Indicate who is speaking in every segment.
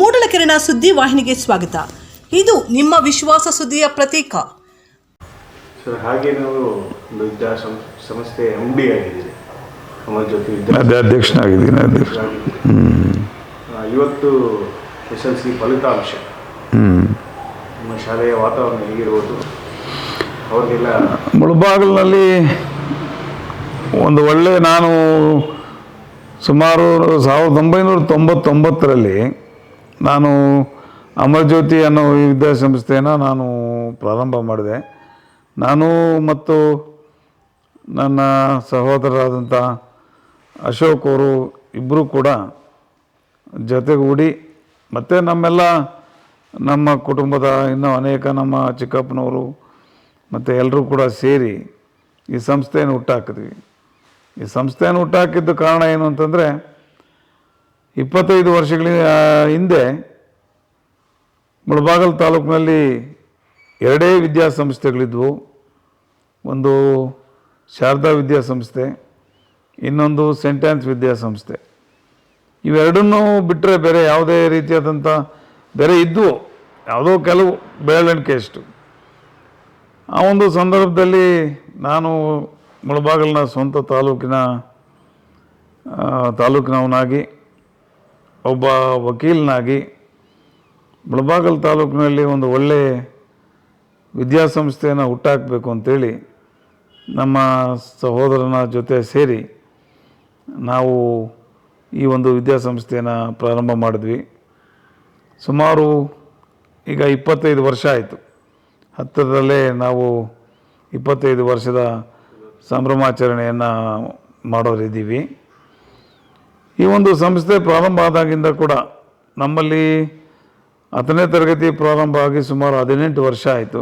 Speaker 1: ಮೂಡಲಕೆರೆನ ಸುದ್ದಿ ವಾಹಿನಿಗೆ ಸ್ವಾಗತ. ಇದು ನಿಮ್ಮ ವಿಶ್ವಾಸ ಸುದ್ದಿಯ ಪ್ರತೀಕ.
Speaker 2: ಸರ್ ಹಾಗೆ ನಾವು ಒಂದು ವಿದ್ಯಾ ಸಂಸ್ಥೆ ಎಂ ಡಿ ಆಗಿದ್ದೀರಿ ನಮ್ಮ ಜೊತೆ ವಿದ್ಯಾ
Speaker 3: ಅದೇ ಅಧ್ಯಕ್ಷನಾಗಿದ್ದೀನಿ ಅಧ್ಯಕ್ಷ.
Speaker 2: ಆ, ಇವತ್ತು ಎಸ್ ಎಲ್ ಸಿ ಫಲಿತಾಂಶ. ನಮ್ಮ ಶಾಲೆಯ ವಾತಾವರಣ ಹೇಗಿರ್ಬೋದು? ಅವ್ರಿಗೆಲ್ಲ
Speaker 3: ಮುಳಬಾಗಿಲಿನಲ್ಲಿ ಒಂದು ಒಳ್ಳೆ ನಾನು ಸುಮಾರು ಸಾವಿರದ ಒಂಬೈನೂರ ತೊಂಬತ್ತೊಂಬತ್ತರಲ್ಲಿ ನಾನು ಅಮರಜ್ಯೋತಿ ಅನ್ನೋ ವಿದ್ಯಾಸಂಸ್ಥೆಯನ್ನು ನಾನು ಪ್ರಾರಂಭ ಮಾಡಿದೆ. ನಾನು ಮತ್ತು ನನ್ನ ಸಹೋದರರಾದಂಥ ಅಶೋಕ್ ಅವರು ಇಬ್ಬರೂ ಕೂಡ ಜೊತೆಗೂಡಿ ಮತ್ತು ನಮ್ಮೆಲ್ಲ ನಮ್ಮ ಕುಟುಂಬದ ಇನ್ನೂ ಅನೇಕ ನಮ್ಮ ಚಿಕ್ಕಪ್ಪನವರು ಮತ್ತು ಎಲ್ಲರೂ ಕೂಡ ಸೇರಿ ಈ ಸಂಸ್ಥೆಯನ್ನು ಹುಟ್ಟಾಕಿದ್ವಿ. ಈ ಸಂಸ್ಥೆಯನ್ನು ಹುಟ್ಟಾಕಿದ್ದ ಕಾರಣ ಏನು ಅಂತಂದರೆ ಇಪ್ಪತ್ತೈದು ವರ್ಷಗಳ ಹಿಂದೆ ಮುಳಬಾಗಲ್ ತಾಲೂಕಿನಲ್ಲಿ ಎರಡೇ ವಿದ್ಯಾಸಂಸ್ಥೆಗಳಿದ್ವು. ಒಂದು ಶಾರದಾ ವಿದ್ಯಾಸಂಸ್ಥೆ, ಇನ್ನೊಂದು ಸೆಂಟ್ಯಾನ್ಸ್ ವಿದ್ಯಾಸಂಸ್ಥೆ. ಇವೆರಡನ್ನೂ ಬಿಟ್ಟರೆ ಬೇರೆ ಯಾವುದೇ ರೀತಿಯಾದಂಥ, ಬೇರೆ ಇದ್ವು. ಯಾವುದೋ ಕೆಲವು ಬೆಳವಣಿಗೆ ಅಷ್ಟು ಆ ಒಂದು ಸಂದರ್ಭದಲ್ಲಿ ನಾನು ಮುಳಬಾಗಲಿನ ಸ್ವಂತ ತಾಲೂಕಿನ ತಾಲೂಕಿನವನಾಗಿ ಒಬ್ಬ ವಕೀಲನಾಗಿ ಮುಳಬಾಗಲ್ ತಾಲೂಕಿನಲ್ಲಿ ಒಂದು ಒಳ್ಳೆಯ ವಿದ್ಯಾಸಂಸ್ಥೆಯನ್ನು ಹುಟ್ಟಾಕಬೇಕು ಅಂತೇಳಿ ನಮ್ಮ ಸಹೋದರನ ಜೊತೆ ಸೇರಿ ನಾವು ಈ ಒಂದು ವಿದ್ಯಾಸಂಸ್ಥೆಯನ್ನು ಪ್ರಾರಂಭ ಮಾಡಿದ್ವಿ. ಸುಮಾರು ಈಗ ಇಪ್ಪತ್ತೈದು ವರ್ಷ ಆಯಿತು. ಹತ್ತಿರದಲ್ಲೇ ನಾವು ಇಪ್ಪತ್ತೈದು ವರ್ಷದ ಸಂಭ್ರಮಾಚರಣೆಯನ್ನು ಮಾಡೋರಿದ್ದೀವಿ. ಈ ಒಂದು ಸಂಸ್ಥೆ ಪ್ರಾರಂಭ ಆದಾಗಿಂದ ಕೂಡ ನಮ್ಮಲ್ಲಿ ಹತ್ತನೇ ತರಗತಿ ಪ್ರಾರಂಭ ಆಗಿ ಸುಮಾರು ಹದಿನೆಂಟು ವರ್ಷ ಆಯಿತು.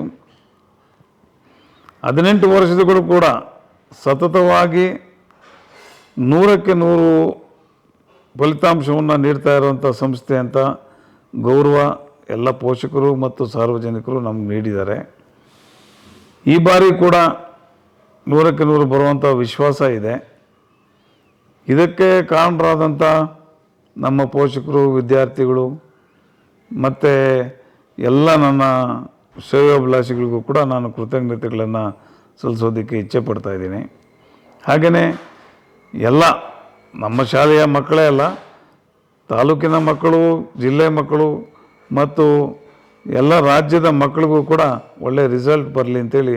Speaker 3: ಹದಿನೆಂಟು ವರ್ಷದಗಳು ಕೂಡ ಸತತವಾಗಿ ನೂರಕ್ಕೆ ನೂರು ಫಲಿತಾಂಶವನ್ನು ನೀಡ್ತಾ ಇರುವಂಥ ಸಂಸ್ಥೆ ಅಂತ ಗೌರವ ಎಲ್ಲ ಪೋಷಕರು ಮತ್ತು ಸಾರ್ವಜನಿಕರು ನಮ್ಗೆ ನೀಡಿದ್ದಾರೆ. ಈ ಬಾರಿ ಕೂಡ ನೂರಕ್ಕೆ ನೂರು ಬರುವಂಥ ವಿಶ್ವಾಸ ಇದೆ. ಇದಕ್ಕೆ ಕಾರಣರಾದಂಥ ನಮ್ಮ ಪೋಷಕರು, ವಿದ್ಯಾರ್ಥಿಗಳು ಮತ್ತು ಎಲ್ಲ ನನ್ನ ಶ್ರೇಯೋಭಿಲಾಷಿಗಳಿಗೂ ಕೂಡ ನಾನು ಕೃತಜ್ಞತೆಗಳನ್ನು ಸಲ್ಲಿಸೋದಕ್ಕೆ ಇಚ್ಛೆ ಪಡ್ತಾ ಇದ್ದೀನಿ. ಹಾಗೆಯೇ ಎಲ್ಲ ನಮ್ಮ ಶಾಲೆಯ ಮಕ್ಕಳೇ ಅಲ್ಲ, ತಾಲೂಕಿನ ಮಕ್ಕಳು, ಜಿಲ್ಲೆ ಮಕ್ಕಳು ಮತ್ತು ಎಲ್ಲ ರಾಜ್ಯದ ಮಕ್ಕಳಿಗೂ ಕೂಡ ಒಳ್ಳೆಯ ರಿಸಲ್ಟ್ ಬರಲಿ ಅಂತೇಳಿ